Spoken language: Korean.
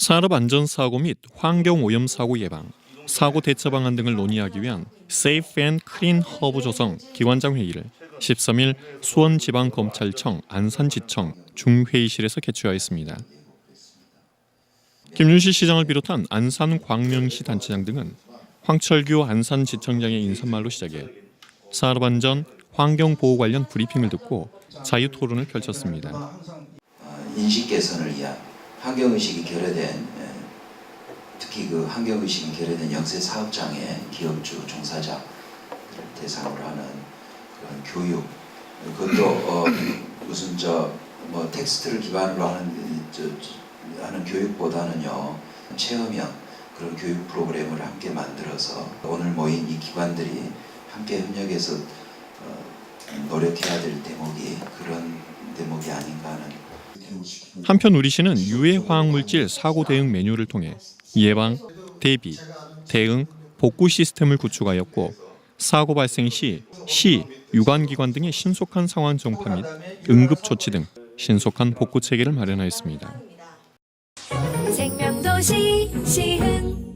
산업안전사고 및 환경오염사고 예방, 사고 대처 방안 등을 논의하기 위한 Safe and Clean 허브 조성 기관장 회의를 13일 수원지방검찰청 안산지청 중회의실에서 개최하였습니다. 김윤시 시장을 비롯한 안산 광명시 단체장 등은 황철규 안산지청장의 인사말로 시작해 산업안전, 환경보호 관련 브리핑을 듣고 자유토론을 펼쳤습니다. 어, 인식 개선을 위한 환경의식이 결여된 에, 특히 그 환경의식이 결여된 영세 사업장의 기업주 종사자를 대상으로 하는 그런 교육. 그것도 어, 무슨 저 뭐 텍스트를 기반으로 하는 저, 하는 교육보다는요 체험형 그런 교육 프로그램을 함께 만들어서 오늘 모인 이 기관들이 함께 협력해서 어, 노력해야 될 대목이 그런 대목이 아닌가 하는 한편 우리 시는 유해 화학물질 사고 대응 매뉴얼을 통해 예방, 대비, 대응, 복구 시스템을 구축하였고 사고 발생 시 시, 유관기관 등의 신속한 상황 정파 및 응급 조치 등 신속한 복구 체계를 마련하였습니다. 생명도시 시흥